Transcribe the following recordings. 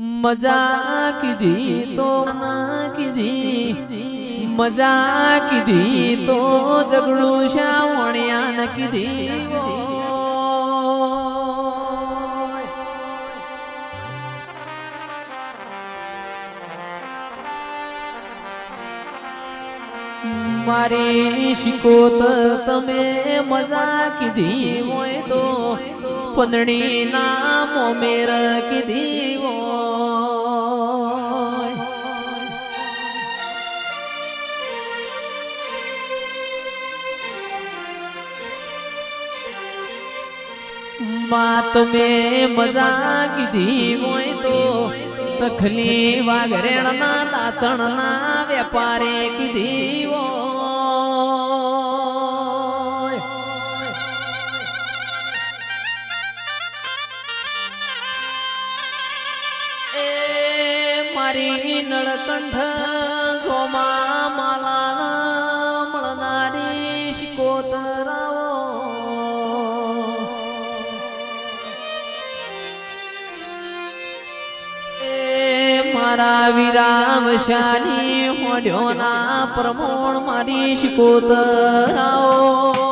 મજા કીધી તો ના કીધી મજા કીધી તો જગડું શાવણિયા ન કીધી મારી શિકોતર તમે મજા કીધી હોય તો પંદણી ના મોમેર કીધી હોય માં તમે મજા કીધી હોય તો તખલી વાઘરેણ ના દાતણ ના વેપારે કીધી મારી નળકંઠ એ વિરામ શાની હોડ્યો ના પ્રમોણ મારી શિકોતરાઓ.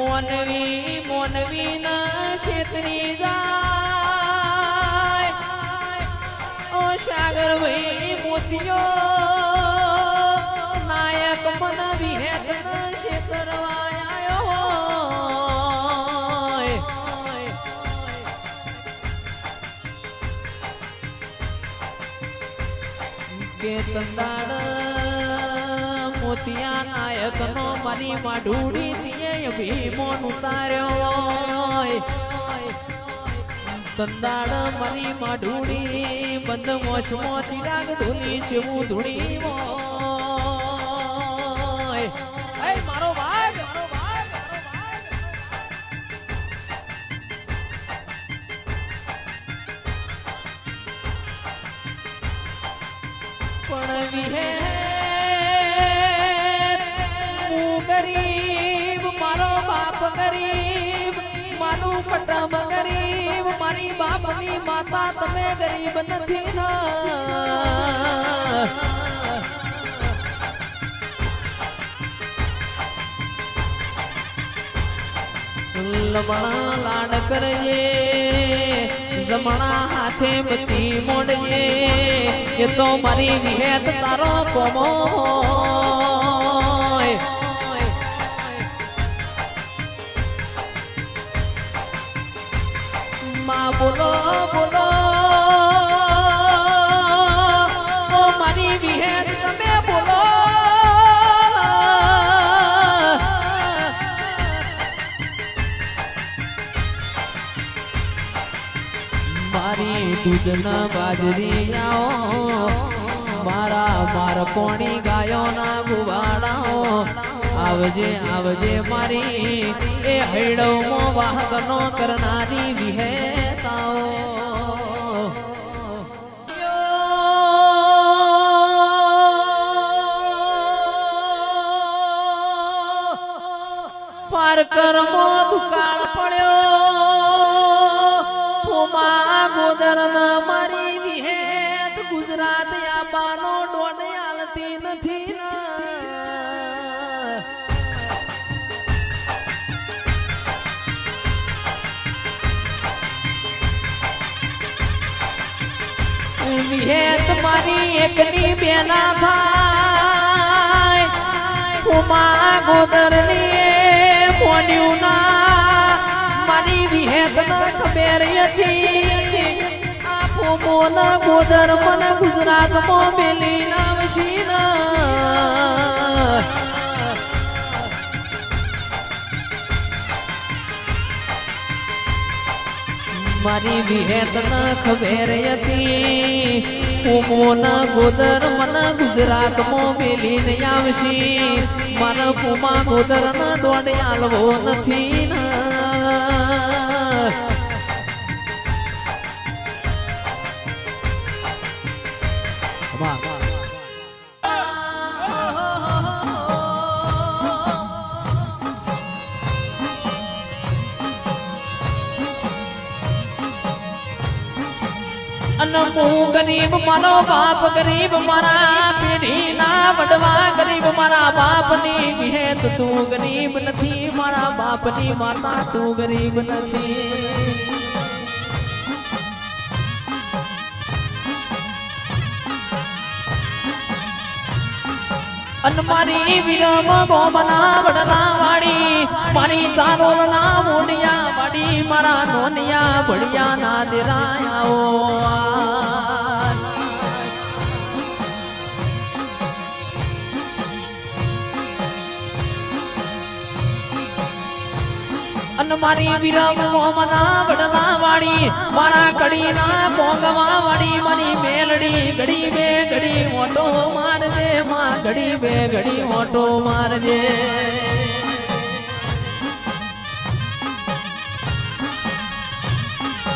મોનવી મોનવી ના છેતરી જાય. ઓ સાગર ભાઈ મોતિયો નાયક મન વિહેત કે તંદાડ મોતિયા નાયક નો મારી માઢુડી ભીમોન ઉતાર્યો હોય. તંદાડ મારી માઢુડી બંધ મોસમો ચિરાગ ઢોલી જેવું ધૂણી ગરીબ મારું પટમ ગરીબ, મારી બાપની માતા તમે ગરીબ નથી લમણા લાડ કરીએ, જમણા હાથે બચી મોડીએ, એ તો મારી વિહેત તારો કોમો. માં, બોલો બોલો. ઓ મારી વિહેત તમે બોલો. મારી દૂધના બાજરી આવો મારા માર કોણી ગાયોના ગુવાડાઓ, આવજે આવજે મારી, એ હૈડો વાહકનો કરનારી વિહેતાઓ પારકર મો દુકાળ પડ્યો ફોમા ગોદર મારી વિહેત ગુજરાત આબાનો દોડ હાલતી નથી. વિહેત મારી એકની બેના થાય ઉમા ગોદરની મોન્યું ના મારી વિહેત ખબર હતી આ ફોમોન ગોદર મને ગુજરાતમાં મેલી નાવશી ના મારી હતી. ઉમોન ગોદર મન ગુજરાત મો મેલી ને આવશી. મન પુમા ગોદર ન દોડે આલવો નથી ન. અને હું ગરીબ મારો બાપ, ગરીબ મારા પેઢીના વડવા, ગરીબ મારા બાપની વિહેત તું ગરીબ નથી, મારા બાપની માતા તું ગરીબ નથી. અન મારી વિરમ ગોમના વડના વાણી મારી ચારોલ ના મોડિયા વાડી મારા સોનિયા ભણિયા ના દિરાયા અન મારી વિરમ ગોમના વડલા વાડી મારા કડીના કોંગવા વાડી મારી મેલડી ઘડી બે ઘડી મોટો મારજે, માં ઘડી બે ઘડી મોટો મારજે.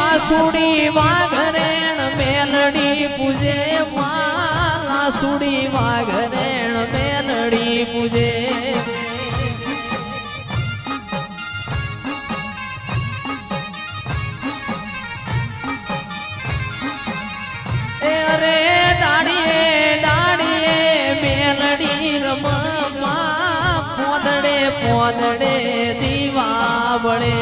લાસુડી વાઘરેણ મેલડી પૂજે લાસુડી વાઘરેણ મેલડી પૂજે. અરે દાડીએ દાડીએ મેલડી રમવા, પોદડે પોદડે દીવા બળે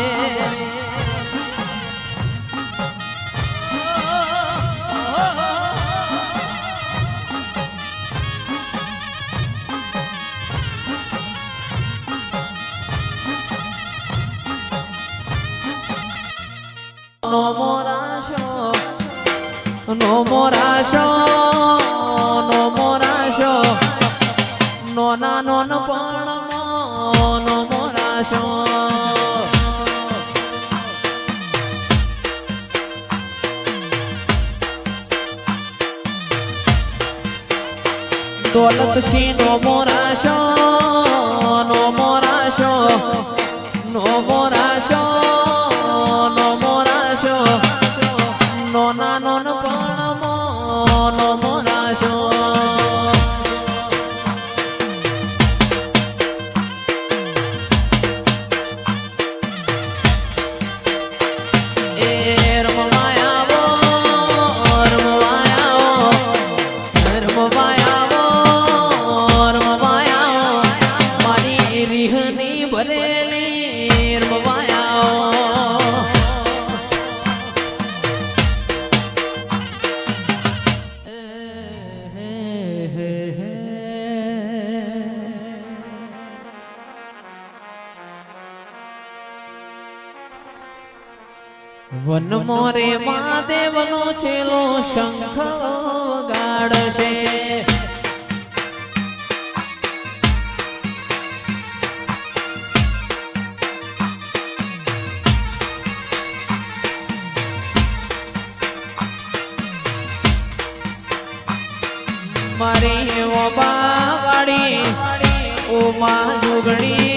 no, no, no, no. વન મોરે મહાદેવનો છેલો શંખ ગાડશે મારી ઓબા ઓ ઓમા જુગણી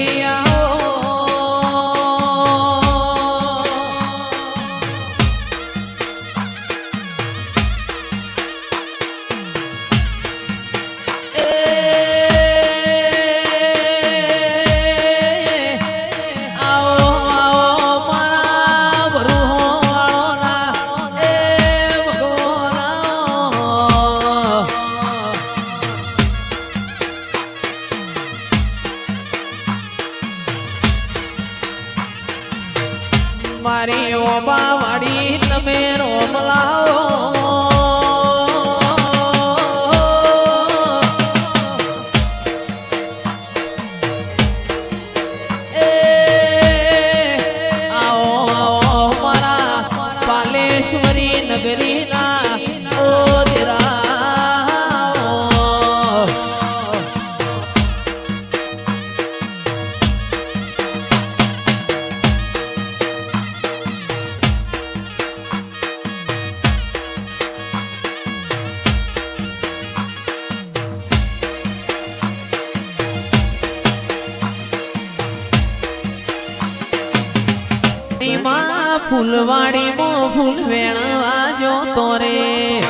માં ફૂલવાડીમાં ફૂલ વેણવા જો તોરે.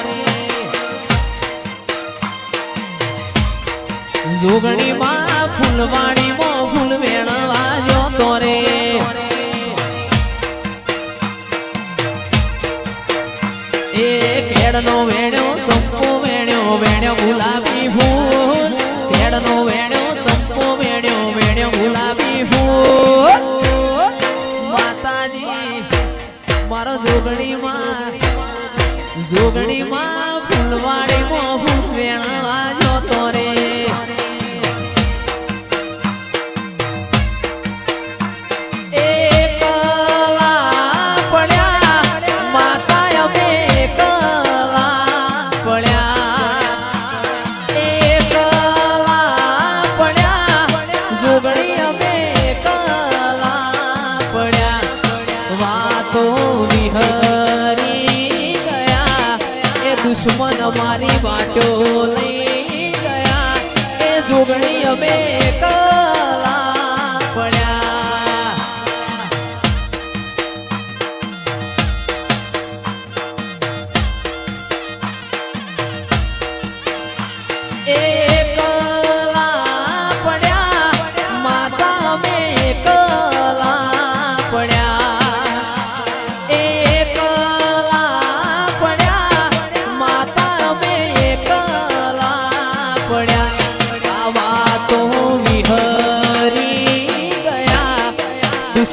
જોગણી માં ફૂલ જોગણીમાં જોગણીમાં ફૂલવાડીમાં મારી વાટો લઈ ગયા. એ જોગણી અમે એકલા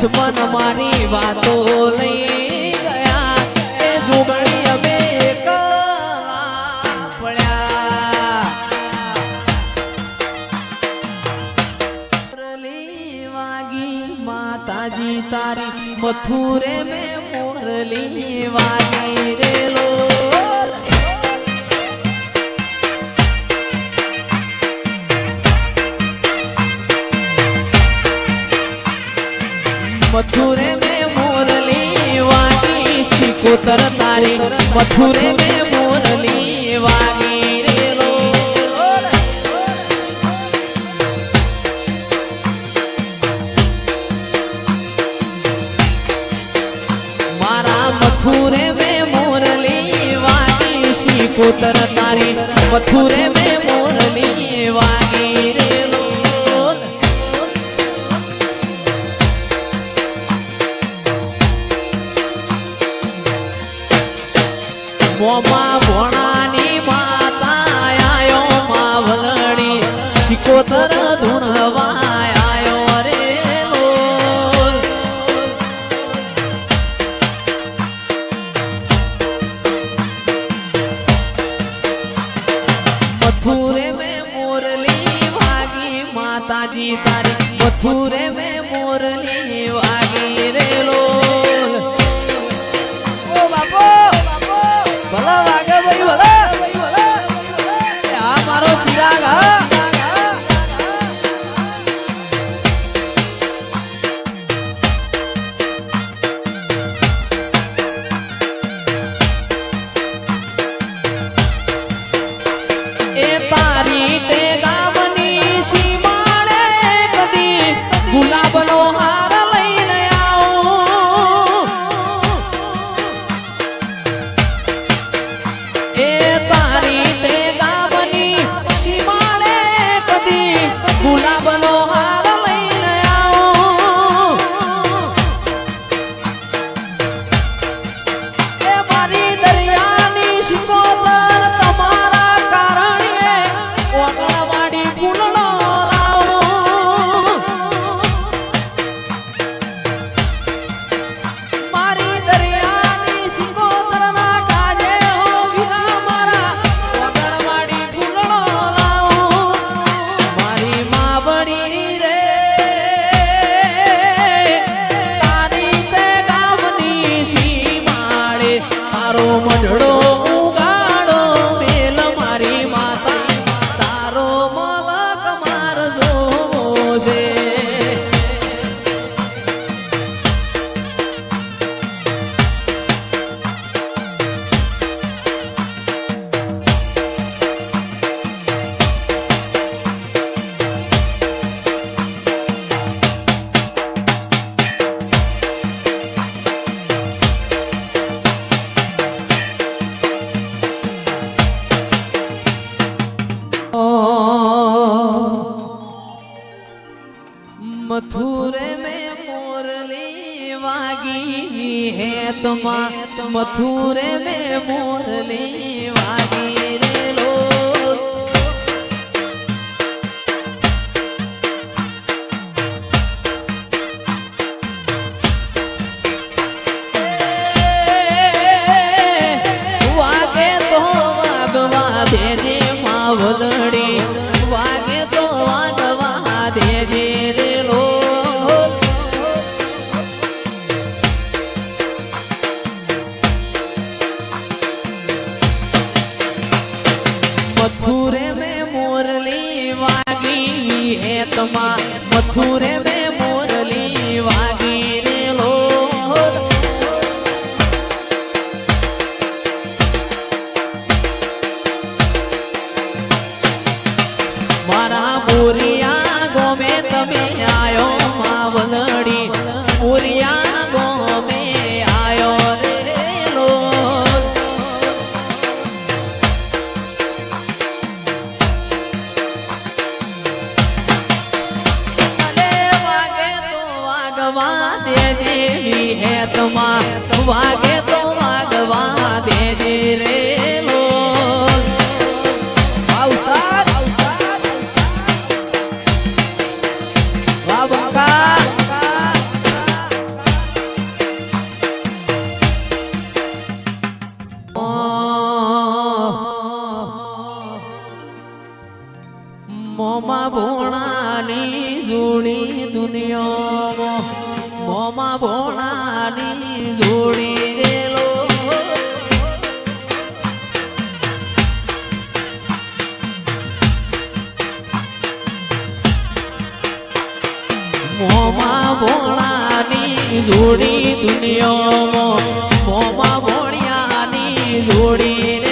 દુશ્મન મારી વાતો લઈ ગયા. એ જોગણી અમે વાગી માતાજી તારી મથુરે મથુરે મે મોરલી વાગી શિકોતર તારી મથુરે મે મોરલી વાગી રે લોલ મારા મથુરે મે મોરલી વાગી શિકોતર તારી મથુરે મે મોમાં ભોણાની માતા આયો માવલણી શિકોતર ધૂણવા આયો રે મથુરે મેં મોરલી વાગી માતાજી તારી. મથુરે મારો મઢડો मथुर में मोरली वागी है तुमा मथुर में मोरली મોમાં ભોણાની જોડી દુનિયા મોમાં ભોણાની જોડી ગેલો મોમાં ભોણાની જોડી દુનિયામાં. મોમાં ભોણિયાની જોડી